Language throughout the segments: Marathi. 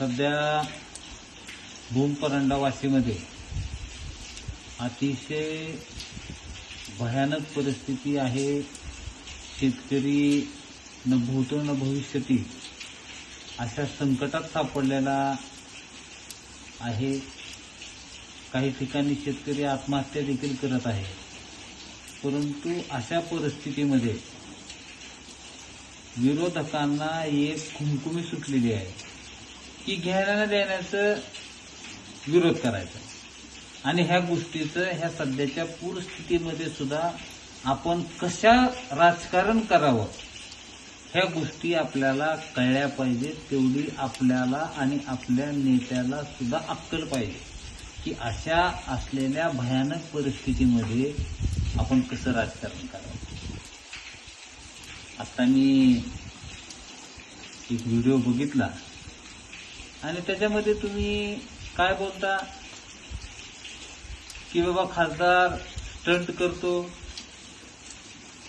सध्या भूमपरंडा वाशीमध्ये अतिशय भयानक परिस्थिती आहे. शेतकरी न भूतो न भविष्यती अशा संकटात सापडलेला आहे. काही ठिकाणी शेतकरी आत्महत्या देखील करत आहे. परंतु अशा परिस्थितीमध्ये विरोधकांना एक खुमखुमी सुटलेली आहे. की घ्यायला देण्याचं विरोध करायचा. आणि ह्या गोष्टीचं ह्या सध्याच्या पूरस्थितीमध्ये सुद्धा आपण कशा राजकारण करावं ह्या गोष्टी आपल्याला कळल्या पाहिजेत तेवढी आपल्याला आणि आपल्या नेत्याला सुद्धा अक्कल पाहिजे. की अशा असलेल्या भयानक परिस्थितीमध्ये आपण कसं राजकारण करावं. आता मी एक व्हिडिओ बघितला. आणि त्याच्यामध्ये तुम्ही काय बोलता? की बाबा खासदार स्टंट करतो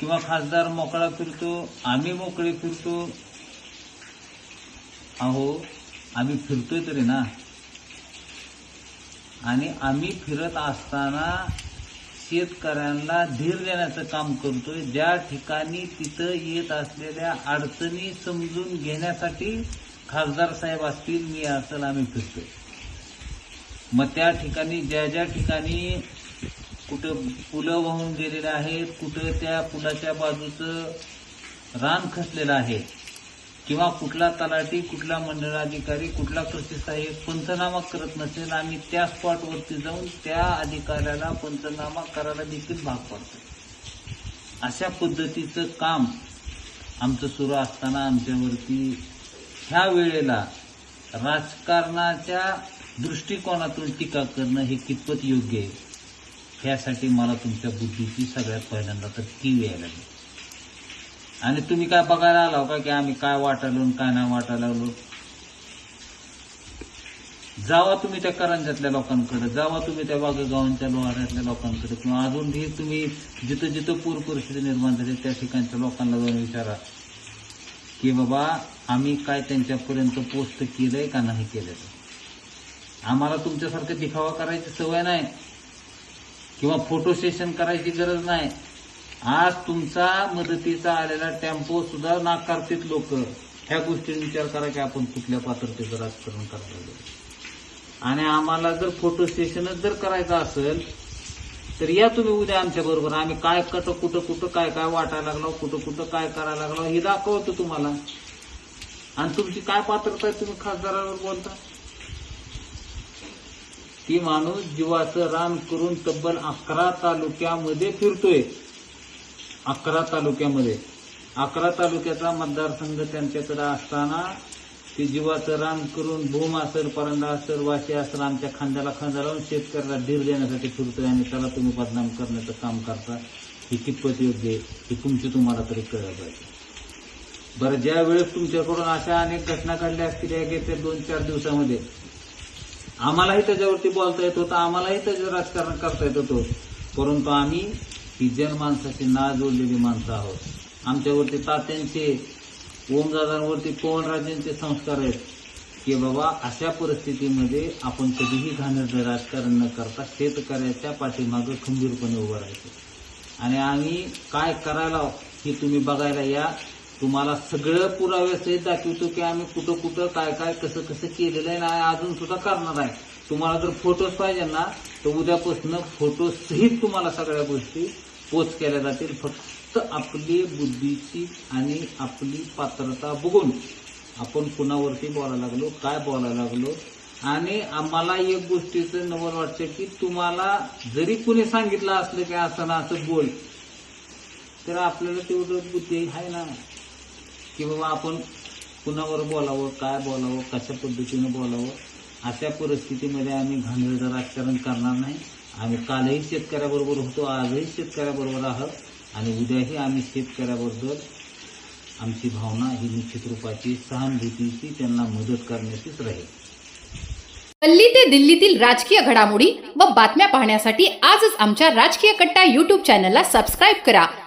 किंवा खासदार मोकळा फिरतो आम्ही मोकळे फिरतो. अहो आम्ही फिरतोय तरी ना. आणि आम्ही फिरत असताना शेतकऱ्यांना धीर देण्याचं काम करतोय. ज्या ठिकाणी तिथं येत असलेल्या अडचणी समजून घेण्यासाठी खासदार साहेब असतील मी असेल आम्ही फिरतोय. मग त्या ठिकाणी ज्या ज्या ठिकाणी कुठं पुलं वाहून गेलेले आहेत कुठं त्या पुलाच्या बाजूचं रान खसलेलं आहे किंवा कुठला तलाठी कुठला मंडळाधिकारी कुठला कृषी साहेब पंचनामा करत नसेल आम्ही त्या स्पॉटवरती जाऊन त्या अधिकाऱ्याला पंचनामा करायला देखील भाग पडतो. अशा पद्धतीचं काम आमचं सुरू असताना आमच्यावरती ह्या वेळेला राजकारणाच्या दृष्टिकोनातून टीका करणं हे कितपत योग्य आहे? ह्यासाठी मला तुमच्या बुद्धीची सगळ्यात पहिल्यांदा तर कीव यायला लागली. आणि तुम्ही काय बघायला आला हो का की आम्ही काय वाटालो काय नाही वाटायला लागलो? जावा तुम्ही त्या करंजातल्या लोकांकडे जावा तुम्ही त्या वाघगावांच्या लोहाऱ्यातल्या लोकांकडे किंवा अजूनही तुम्ही जिथं जिथं पूर परिस्थिती निर्माण झाली त्या ठिकाणच्या लोकांना जाऊन विचारा की बाबा आम्ही काय त्यांच्यापर्यंत पोस्ट केलंय का नाही केलं आम्हाला तुमच्यासारखं दिखावा करायची सवय नाही. किंवा फोटो सेशन करायची गरज नाही. आज तुमचा मदतीचा आलेला टेम्पो सुद्धा नाकारतील लोक. ह्या गोष्टी विचार करा की आपण कुठल्या पात्रतेचं राजकारण करायला आणि आम्हाला जर फोटो सेशनच जर करायचं असेल तर या तुम्ही उद्या आमच्या बरोबर. आम्ही काय कसं कुठं कुठं काय काय वाटायला लागलो कुठं कुठं काय करायला लागलो हे दाखवतो तुम्हाला. आणि तुमची काय पात्रता आहे तुम्ही खासदारावर बोलता? ती माणूस जीवाचं रान करून तब्बल अकरा तालुक्यामध्ये फिरतोय. अकरा तालुक्यामध्ये. अकरा तालुक्याचा मतदारसंघ त्यांच्याकडे असताना ते जीवाचं रान करून भूम असर परंडा असर वाशी असर आमच्या खांद्याला खांदा लावून शेतकऱ्याला धीर देण्यासाठी फिरतोय आणि त्याला तुम्ही बदनाम करण्याचं काम करता. ही कितपत योग्य आहे? हे तुमची तुम्हाला तरी कळलं पाहिजे. बरं ज्या वेळेस तुमच्याकडून अशा अनेक घटना घडल्या असतील या येत्या दोन चार दिवसामध्ये आम्हालाही त्याच्यावरती बोलता येत होतं आम्हालाही त्याचं राजकारण करता येत होतं. परंतु आम्ही ही जनमानसाची ना जोडलेली माणसं आहोत. आमच्यावरती तात्यांचे ओमदादांवरती पवनराजेंचे संस्कार आहेत की बाबा अशा परिस्थितीमध्ये आपण कधीही घाणेरडं राजकारण न करता शेतकऱ्याच्या पाठीमागं खंबीरपणे उभं राहायचं. आणि आम्ही काय करायला हे तुम्ही बघायला या तुम्हाला सगळं पुराव्यासहित दाखवतो की आम्ही कुठं कुठं काय काय कसं कसं केलेलं आहे ना अजून सुद्धा करणार आहे. तुम्हाला जर फोटोज पाहिजे ना तर उद्यापासून फोटोसहित तुम्हाला सगळ्या गोष्टी पोच केल्या जातील. फक्त आपली बुद्धीची आणि आपली पात्रता बघून आपण कुणावरती बोलायला लागलो काय बोलायला लागलो. आणि आम्हाला एक गोष्टीचं नवल वाटतं की तुम्हाला जरी कुणी सांगितलं असलं की असं ना असं बोल तर आपल्याला तेवढं बुद्धी आहे ना? की बाबा आपण कुणावर बोलावं काय बोलावं कशा पद्धतीनं बोलावं अशा परिस्थितीमध्ये आम्ही घाणेरडं राजकारण करणार नाही. आम्ही कालही शेतकऱ्याबरोबर होतो आजही शेतकऱ्याबरोबर आहोत आणि उद्याही आम्ही शेतकऱ्याबरोबर आमची भावना ही निश्चित रूपाची सहानुभूतीची त्यांना मदत करण्याचीच राहील. गल्ली ते दिल्लीतील राजकीय घडामोडी व बातम्या पाहण्यासाठी आजच आमच्या राजकीय कट्टा युट्यूब चॅनलला सबस्क्राईब करा.